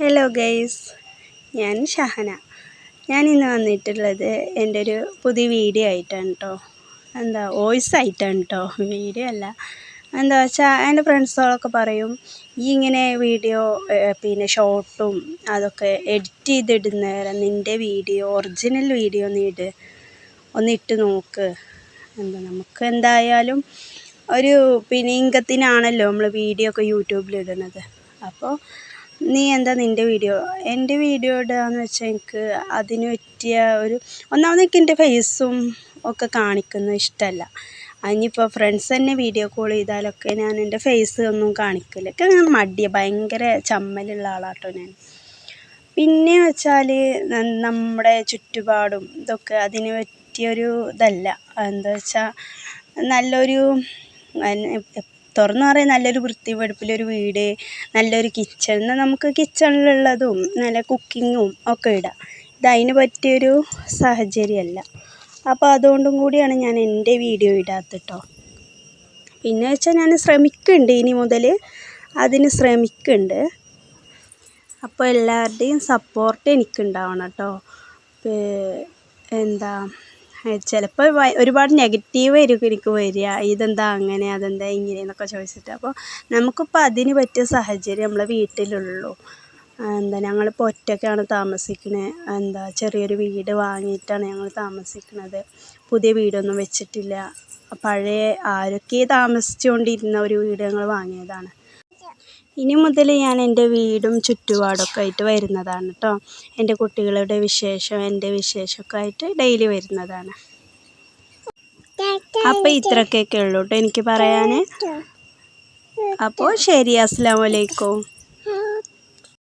Hello guys ഞാൻ ഷഹന. ഞാൻ ഇന്ന് വന്നിട്ടുള്ളത് എന്റെ ഒരു പുതിയ വീഡിയോ ആയിട്ടാണ് കേട്ടോ എന്താ വോയിസ് ആയിട്ടാണ് കേട്ടോ വീഡിയോ അല്ല. എന്താ വെച്ചാൽ എന്റെ ഫ്രണ്ട്സുകളൊക്കെ പറയും ഈ ഇങ്ങനെ വീഡിയോ പിന്നെ ഷോർട്ടും അതൊക്കെ എഡിറ്റ് ചെയ്തിടുന്നേരം നിന്റെ വീഡിയോ ഒറിജിനൽ വീഡിയോ നീ ഇട്. ഒന്ന് ഇട്ട് നോക്ക്. എന്താ നമുക്ക് എന്തായാലും ഒരു പിന്നെ ഇൻകത്തിനാണല്ലോ നമ്മൾ വീഡിയോ ഒക്കെ യൂട്യൂബിൽ ഇടുന്നത്. അപ്പോൾ നീ എന്താ നിന്റെ വീഡിയോ എന്റെ വീഡിയോ ഇടാന്ന് വെച്ചാൽ എനിക്ക് അതിന് പറ്റിയ ഒരു ഒന്നാമത് എനിക്ക് എന്റെ ഫേസും ഒക്കെ കാണിക്കുന്നത് ഇഷ്ടമല്ല അതിനിപ്പോൾ ഫ്രണ്ട്സ് തന്നെ വീഡിയോ കോൾ ചെയ്താലൊക്കെ ഞാൻ എന്റെ ഫേസ് ഒന്നും കാണിക്കില്ല. ഒക്കെ ഞാൻ മടിയ. ഭയങ്കര ചമ്മലുള്ള ആളാട്ടോ ഞാൻ. പിന്നെ വെച്ചാൽ നമ്മുടെ ചുറ്റുപാടും ഇതൊക്കെ അതിന് പറ്റിയൊരു ഇതല്ല. എന്താ വെച്ചാൽ നല്ലൊരു തുറന്നു പറയാൻ നല്ലൊരു വൃത്തി വെടുപ്പിലൊരു വീട് നല്ലൊരു കിച്ചൺ എന്നാൽ നമുക്ക് കിച്ചണിലുള്ളതും നല്ല കുക്കിങ്ങും ഒക്കെ ഇടാം. ഇത് അതിന് പറ്റിയൊരു സാഹചര്യമല്ല. അപ്പോൾ അതുകൊണ്ടും കൂടിയാണ് ഞാൻ എന്റെ വീഡിയോ ഇടാത്തത് കേട്ടോ പിന്നെ വെച്ചാൽ ഞാൻ ശ്രമിക്കുന്നുണ്ട് ഇനി മുതൽ അതിന് ശ്രമിക്കുന്നുണ്ട്. അപ്പോൾ എല്ലാവരുടെയും സപ്പോർട്ട് എനിക്കുണ്ടാവണം കേട്ടോ എന്താ ചിലപ്പോൾ ഒരുപാട് നെഗറ്റീവ് ആയിരിക്കും എനിക്ക് വരിക. ഇതെന്താ അങ്ങനെ അതെന്താ ഇങ്ങനെ എന്നൊക്കെ ചോദിച്ചിട്ട്. അപ്പോൾ നമുക്കിപ്പോൾ അതിന് പറ്റിയ സാഹചര്യം നമ്മളെ വീട്ടിലുള്ളൂ. എന്താ ഞങ്ങളിപ്പോൾ ഒറ്റയ്ക്കാണ് താമസിക്കുന്നത് എന്താ ചെറിയൊരു വീട് വാങ്ങിയിട്ടാണ് ഞങ്ങൾ താമസിക്കുന്നത് പുതിയ വീടൊന്നും വെച്ചിട്ടില്ല. പഴയ ആരൊക്കെ താമസിച്ചുകൊണ്ടിരുന്ന ഒരു വീട് ഞങ്ങൾ വാങ്ങിയതാണ്. ഇനി മുതൽ ഞാൻ എന്റെ വീടും ചുറ്റുപാടൊക്കെ ആയിട്ട് വരുന്നതാണ് കേട്ടോ എന്റെ കുട്ടികളുടെ വിശേഷം എന്റെ വിശേഷമൊക്കെ ആയിട്ട് ഡെയിലി വരുന്നതാണ്. അപ്പോൾ ഇത്രയൊക്കെ ഉള്ളൂ കേട്ടോ എനിക്ക് പറയാൻ അപ്പോൾ ശരി അസ്സാം വലൈക്കും